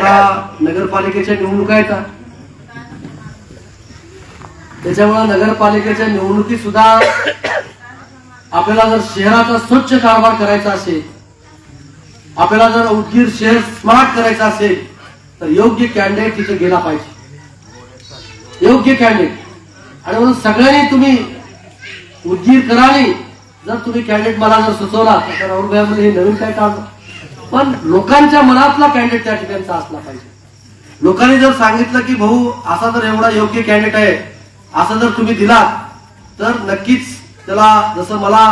आता नगरपालिकेच्या निवडणुका येतात. त्याच्यामुळे नगरपालिकेच्या निवडणुकीत सुद्धा आपल्याला जर शहराचा स्वच्छ कारभार करायचा असेल आपल्याला जर उदगीर शहर स्मार्ट करायचं असेल तर योग्य कॅन्डिडेट तिथे गेला पाहिजे. योग्य कॅन्डिडेट आणि म्हणून सगळ्यांनी तुम्ही उदगीर कराली जर तुम्ही कॅन्डिडेट मला जर सुचवला तर औरंगाबादमध्ये हे नवीन काय काढलं पण लोकांच्या मनातला कॅन्डिडेट त्या ठिकाणचा असला पाहिजे. लोकांनी जर सांगितलं की भाऊ असा जर एवढा योग्य कॅन्डिडेट आहे असं जर तुम्ही दिलात तर नक्कीच त्याला जसं मला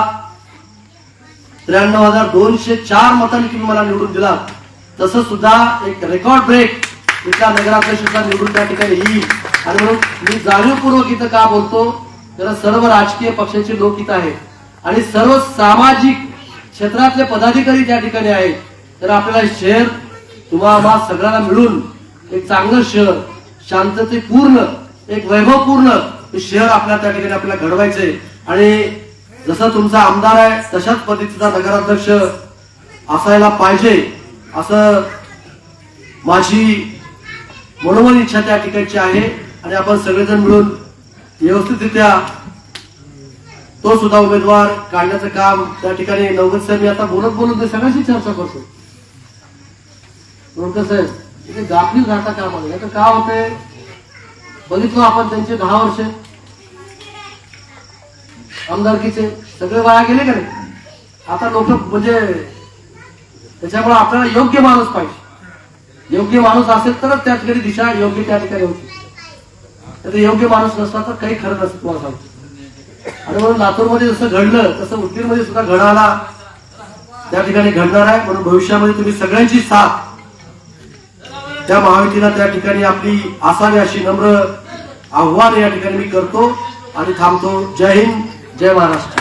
त्र्याण्णव हजार दोनशे चार मतांनी तुम्ही मला निवडून दिलात तसं सुद्धा एक रेकॉर्ड ब्रेक इथल्या नगराध्यक्षाचा निवडून त्या ठिकाणी येईल. आणि म्हणून मी जाणीवपूर्वक इथं का बोलतो तर सर्व राजकीय पक्षाचे लोक इथं आहेत. आणि सर्व सामाजिक क्षेत्रातले पदाधिकारी त्या ठिकाणी आहेत. तर आपल्याला शहर तुम्हाला सगळ्यांना मिळून एक चांगलं शहर शांततेपूर्ण एक वैभवपूर्ण शहर आपल्या त्या ठिकाणी आपल्याला घडवायचंय. आणि जसं तुमचा आमदार आहे तशाच पद्धतीचा नगराध्यक्ष असायला पाहिजे असं माझी मनोमन इच्छा त्या ठिकाणची आहे. आणि आपण सगळेजण मिळून व्यवस्थितरित्या तो सुद्धा उमेदवार काढण्याचं काम त्या ठिकाणी नवगत सर मी आता बोलत बोलत मी सगळ्यांशी चर्चा करतो साहेब इथे गाफील राहता कामा नये. तर का होतंय? बघितलो आपण त्यांचे दहा वर्ष. आमदारकीचे. सगळे वाया गेले का नाही? आता लोक म्हणजे त्याच्यामुळे आपल्याला योग्य माणूस पाहिजे. योग्य माणूस असेल तरच त्या ठिकाणी दिशा योग्य त्या ठिकाणी होती. तर योग्य माणूस नसला तर काही खरं नसतं तुम्हाला सांगतो. आणि म्हणून लातूरमध्ये जसं घडलं तसं उदगीरमध्ये सुद्धा घडायला त्या ठिकाणी घडणार आहे. म्हणून भविष्यामध्ये तुम्ही सगळ्यांची साथ त्या महायुतीला त्या ठिकाणी आपली असावी अशी नम्र आव्हान या ठिकाणी मी करतो आणि थांबतो. जय हिंद जय महाराष्ट्र.